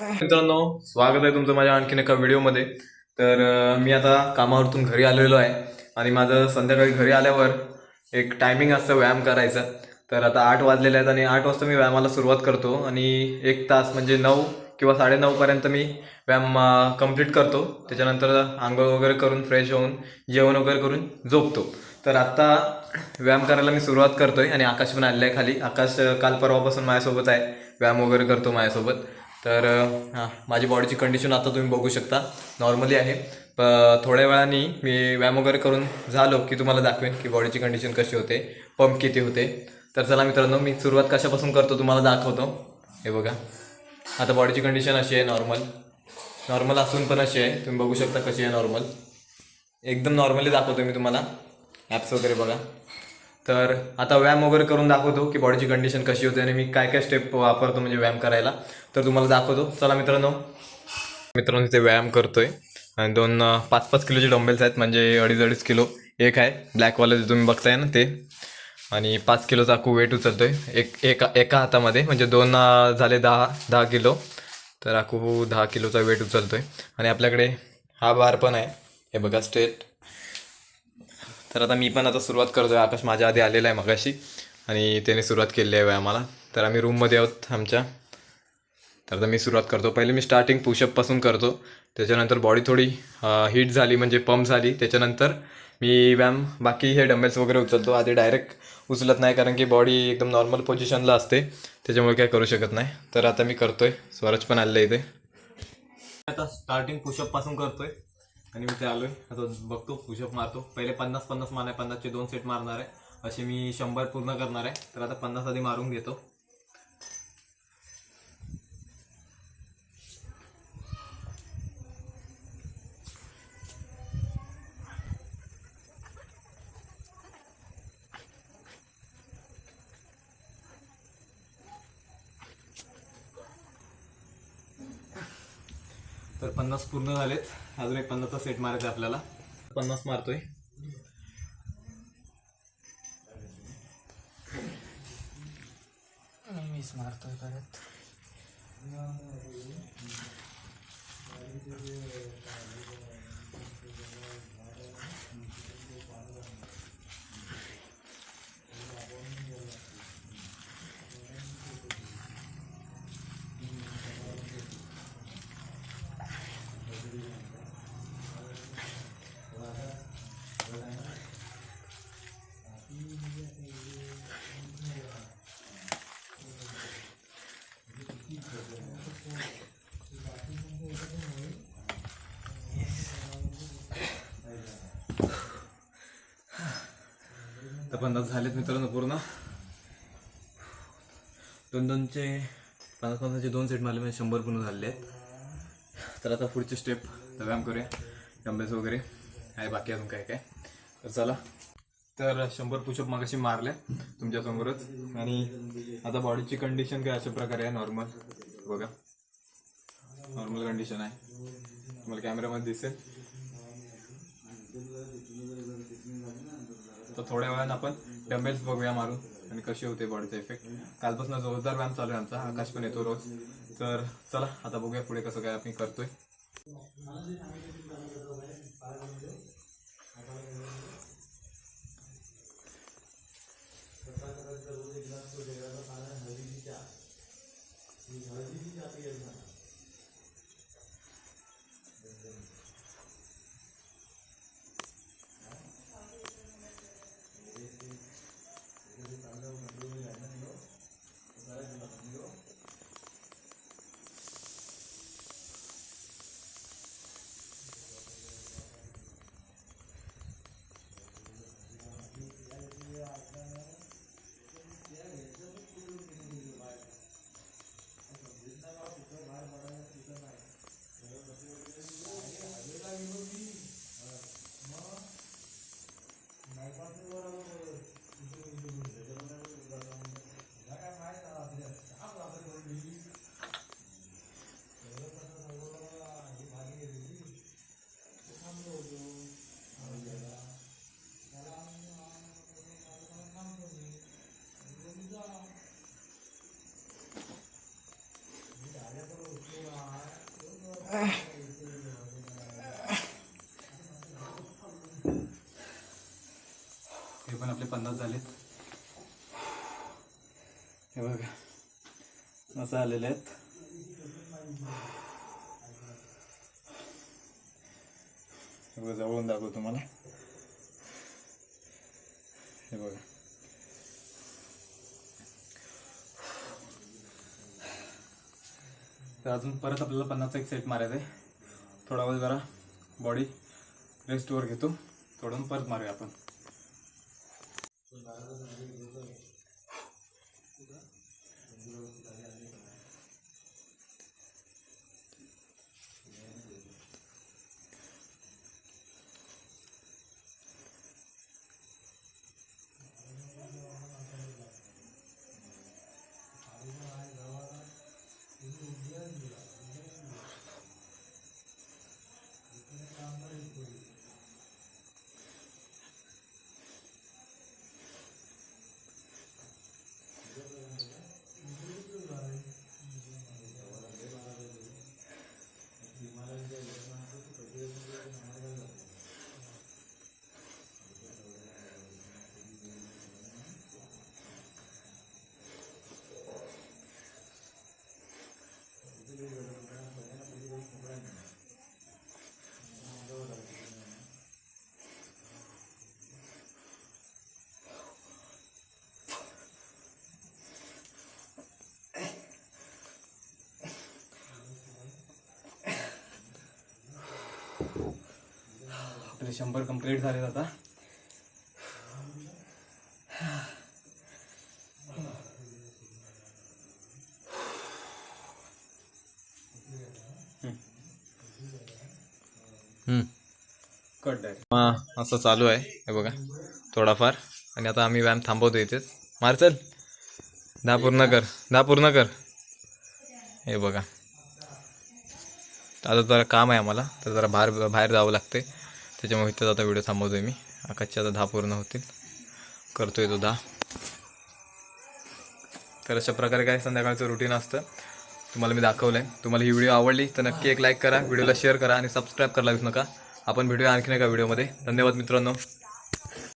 मित्रांनो स्वागत आहे तुमचं माझ्या आणखीन एका व्हिडिओमध्ये. तर मी आता कामावरतून घरी आलेलो आहे आणि माझं संध्याकाळी घरी आल्यावर एक टायमिंग असतं व्यायाम करायचा. तर आता आठ वाजलेले आहेत आणि आठ वाजता मी व्यायामाला सुरुवात करतो आणि एक तास म्हणजे नऊ किंवा साडेनऊपर्यंत मी व्यायाम कंप्लीट करतो. त्याच्यानंतर आंघोळ वगैरे करून फ्रेश होऊन जेवण वगैरे करून झोपतो. तर आत्ता व्यायाम करायला मी सुरुवात करतोय आणि आकाश पण आलेला आहे खाली. आकाश काल परवापासून माझ्यासोबत आहे. व्यायाम वगैरे करतो माझ्यासोबत. तर हां माझी बॉडीची कंडिशन आता तुम्ही बघू शकता. नॉर्मली आहे. प थोड्या वेळाने मी व्यायाम वगैरे करून झालो की तुम्हाला दाखवेन की बॉडीची कंडिशन कशी होते पंप किती होते. तर चला मित्रांनो मी सुरुवात कशापासून करतो तुम्हाला दाखवतो. हे बघा. आता बॉडीची कंडिशन अशी आहे नॉर्मल नॉर्मल असून पण अशी आहे. तुम्ही बघू शकता कशी आहे नॉर्मल एकदम नॉर्मली दाखवतो मी तुम्हाला. ॲप्स वगैरे बघा. तर आता व्यायाम वगैरे करून दाखवतो की बॉडीची कंडिशन कशी होते आणि मी काय काय स्टेप वापरतो म्हणजे व्यायाम करायला. तर तुम्हाला दाखवतो. चला मित्रांनो. मित्रांनो तिथे व्यायाम करतोय. आणि दोन पाच पाच किलोचे डंबेल्स आहेत म्हणजे अडीच अडीच किलो. एक आहे ब्लॅकवाले जे तुम्ही बघताय ना ते. आणि पाच किलोचा अकू वेट उचलतोय. एक एका एका हातामध्ये म्हणजे दोन झाले दहा दहा किलो. तर अकू दहा किलोचा वेट उचलतोय. आणि आपल्याकडे हा बार पण आहे. हे बघा स्ट्रेट तर आता मी पण आता सुरुवात करतो आहे आकाश माझ्या आधी आलेला आहे मगाशी. आणि त्याने सुरुवात केली आहे व्यायामाला तर आम्ही रूममध्ये आहोत आमच्या. तर आता मी सुरुवात करतो. पहिले मी स्टार्टिंग पुशअपपासून करतो. त्याच्यानंतर बॉडी थोडी हीट झाली म्हणजे पंप झाली. त्याच्यानंतर मी व्यायाम बाकी हे डंबेल्स वगैरे उचलतो. आधी डायरेक्ट उचलत नाही कारण की बॉडी एकदम नॉर्मल पोझिशनला असते. त्याच्यामुळे काय करू शकत नाही. तर आता मी करतोय. स्वराज पण आलेलं आहे इथे. आता स्टार्टिंग पुशअपपासून करतोय. आणि मी ते आलोय. आता बघतो पुशअप मारतो. पहिले पन्नास पन्नास मारणार पन्नासचे दोन सेट मारणार आहे. असे मी शंभर पूर्ण करणार आहे. तर आता पन्नास आधी मारून घेतो. तर पन्नास पूर्ण झालेत. अजून एक पन्नासचा सेट मारायचा आहे आपल्याला. पन्नास मारतोय. मीच मारतोय परत तर पन्नास झालेत मित्रांनो पूर्ण. दोन दोनचे पन्नास पन्नासचे दोन सेट मारले म्हणजे शंभर पूर्ण झालेले आहेत. तर आता पुढचे स्टेप व्यायाम करूया. डंबेल्स वगैरे. आहे बाकी अजून काय काय? तर चला. तर शंभर पुशअप मागाशी मारले तुमच्यासमोरच आणि आता बॉडीची कंडिशन काय अशा प्रकारे आहे नॉर्मल बघा. नॉर्मल कंडिशन आहे. तुम्हाला कॅमेरामध्ये दिसेल. तर थोड्या वेळानं आपण डंबेल्स बघूया मारून आणि कशी होते बॉडीचा इफेक्ट कालपासून जोरदार व्यायाम चालू आहे आमचा आकाश पण येतो रोज. तर चला आता बघूया पुढे कसं काय आपण करतोय. हे पण आपले पन्नास झालेत. हे बघा. असं आलेले आहेत. हे बघा जवळून दाखवतो तुम्हाला. हे बघा. तर अजून परत आपल्याला पन्नासचा एक सेट मारायचा आहे. थोडा वेळ जरा बॉडी रेस्टवर घेतो. थोडं परत मारूया आपण. आपले शंभर कंप्लीट झालेत आता. असं चालू आहे. हे बघा थोडाफार. आणि आता आम्ही व्यायाम थांबवतो इथेच. मार्चल दहा पूर्ण कर. दहा पूर्ण कर. हे बघा. आता जरा काम आहे आम्हाला. तर जरा बाहेर बाहेर जावं लागते. त्याच्यामुळे इथंच आता व्हिडिओ थांबवतोय मी. आकाशचे आता दहा पूर्ण होतील. करतोय तो दहा. तर अशा प्रकारे काय संध्याकाळचं रुटीन असतं. तुम्हाला मी दाखवलं आहे तुम्हाला ही व्हिडिओ आवडली तर नक्की एक लाईक करा. व्हिडिओला शेअर करा आणि सबस्क्राईब करायला विसरू नका. आपण भेटूया आणखीन एका व्हिडिओमध्ये. धन्यवाद मित्रांनो.